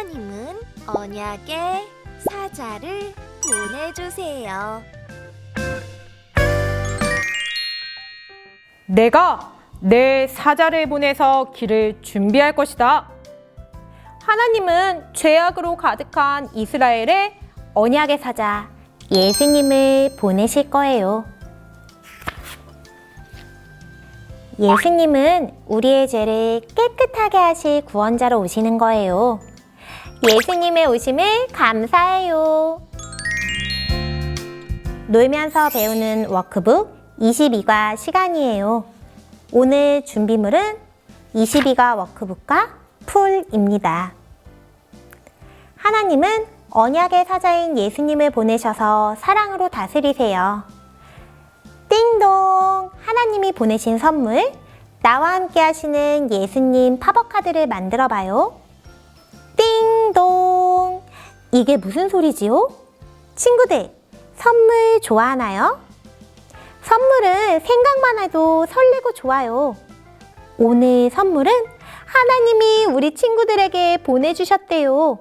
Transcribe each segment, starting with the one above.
하나님은 언약의 사자를 보내주세요. 내가 내 사자를 보내서 길을 준비할 것이다. 하나님은 죄악으로 가득한 이스라엘에 언약의 사자 예수님을 보내실 거예요. 예수님은 우리의 죄를 깨끗하게 하실 구원자로 오시는 거예요. 예수님의 오심을 감사해요. 놀면서 배우는 워크북 22과 시간이에요. 오늘 준비물은 22가 워크북과 풀입니다. 하나님은 언약의 사자인 예수님을 보내셔서 사랑으로 다스리세요. 띵동! 하나님이 보내신 선물, 나와 함께 하시는 예수님 팝업카드를 만들어 봐요. 이게 무슨 소리지요? 친구들, 선물 좋아하나요? 선물은 생각만 해도 설레고 좋아요. 오늘 선물은 하나님이 우리 친구들에게 보내주셨대요.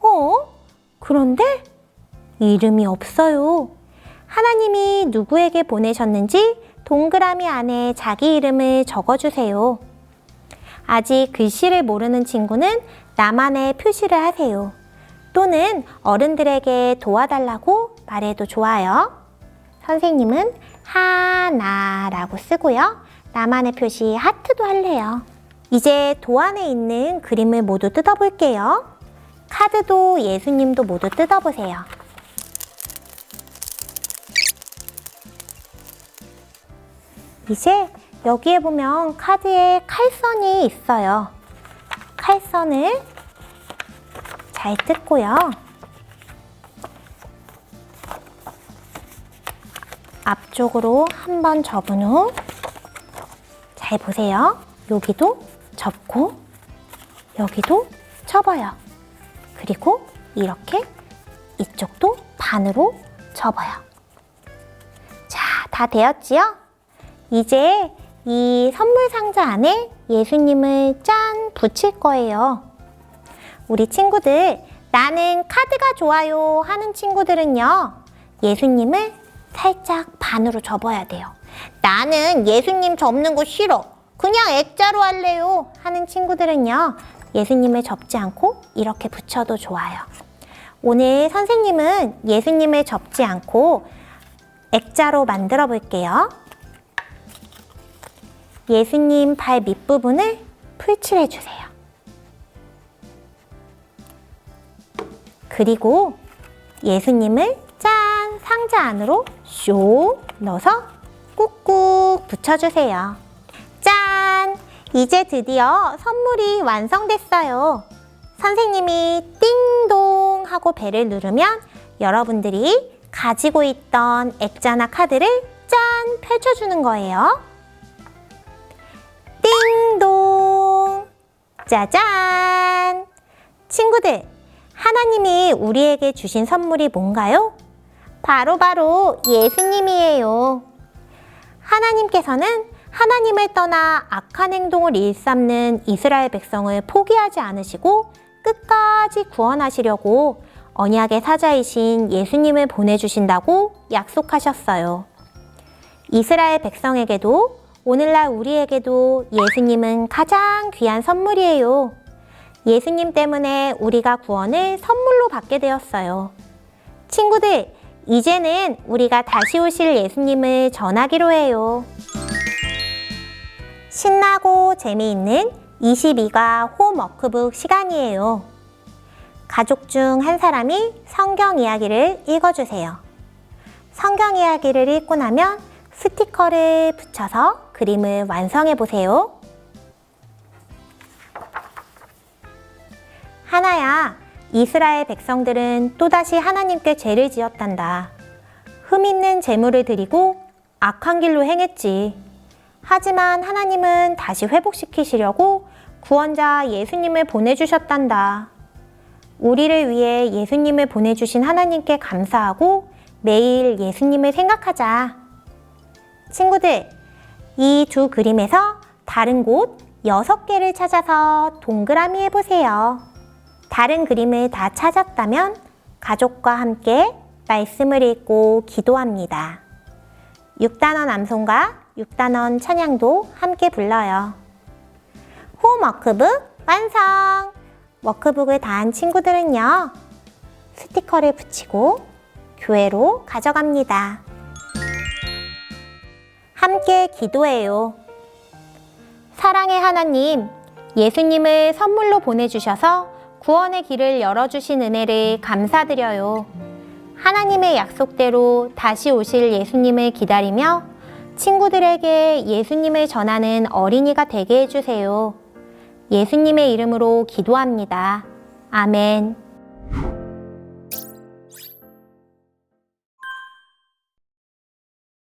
어? 그런데 이름이 없어요. 하나님이 누구에게 보내셨는지 동그라미 안에 자기 이름을 적어주세요. 아직 글씨를 모르는 친구는 나만의 표시를 하세요. 또는 어른들에게 도와달라고 말해도 좋아요. 선생님은 하나라고 쓰고요. 나만의 표시 하트도 할래요. 이제 도 안에 있는 그림을 모두 뜯어볼게요. 카드도 예수님도 모두 뜯어보세요. 이제 여기에 보면 카드에 칼선이 있어요. 칼선을 잘 뜯고요. 앞쪽으로 한 번 접은 후 잘 보세요. 여기도 접고 여기도 접어요. 그리고 이렇게 이쪽도 반으로 접어요. 자, 다 되었지요? 이제 이 선물 상자 안에 예수님을 짠 붙일 거예요. 우리 친구들, 나는 카드가 좋아요 하는 친구들은요, 예수님을 살짝 반으로 접어야 돼요. 나는 예수님 접는 거 싫어. 그냥 액자로 할래요. 하는 친구들은요, 예수님을 접지 않고 이렇게 붙여도 좋아요. 오늘 선생님은 예수님을 접지 않고 액자로 만들어 볼게요. 예수님 발 밑부분을 풀칠해 주세요. 그리고 예수님을 짠 상자 안으로 쇼 넣어서 꾹꾹 붙여주세요. 짠! 이제 드디어 선물이 완성됐어요. 선생님이 띵동 하고 배를 누르면 여러분들이 가지고 있던 액자나 카드를 짠! 펼쳐주는 거예요. 띵동! 짜잔! 친구들, 하나님이 우리에게 주신 선물이 뭔가요? 바로 바로 예수님이에요. 하나님께서는 하나님을 떠나 악한 행동을 일삼는 이스라엘 백성을 포기하지 않으시고 끝까지 구원하시려고 언약의 사자이신 예수님을 보내주신다고 약속하셨어요. 이스라엘 백성에게도 오늘날 우리에게도 예수님은 가장 귀한 선물이에요. 예수님 때문에 우리가 구원을 선물로 받게 되었어요. 친구들, 이제는 우리가 다시 오실 예수님을 전하기로 해요. 신나고 재미있는 22가 홈워크북 시간이에요. 가족 중 한 사람이 성경 이야기를 읽어주세요. 성경 이야기를 읽고 나면 스티커를 붙여서 그림을 완성해 보세요. 하나야, 이스라엘 백성들은 또다시 하나님께 죄를 지었단다. 흠 있는 재물을 드리고 악한 길로 행했지. 하지만 하나님은 다시 회복시키시려고 구원자 예수님을 보내주셨단다. 우리를 위해 예수님을 보내주신 하나님께 감사하고 매일 예수님을 생각하자. 친구들, 이 두 그림에서 다른 곳 여섯 개를 찾아서 동그라미 해보세요. 다른 그림을 다 찾았다면 가족과 함께 말씀을 읽고 기도합니다. 6단원 암송과 6단원 찬양도 함께 불러요. 홈워크북 완성! 워크북을 다한 친구들은요, 스티커를 붙이고 교회로 가져갑니다. 함께 기도해요. 사랑의 하나님, 예수님을 선물로 보내주셔서 구원의 길을 열어주신 은혜를 감사드려요. 하나님의 약속대로 다시 오실 예수님을 기다리며 친구들에게 예수님을 전하는 어린이가 되게 해주세요. 예수님의 이름으로 기도합니다. 아멘.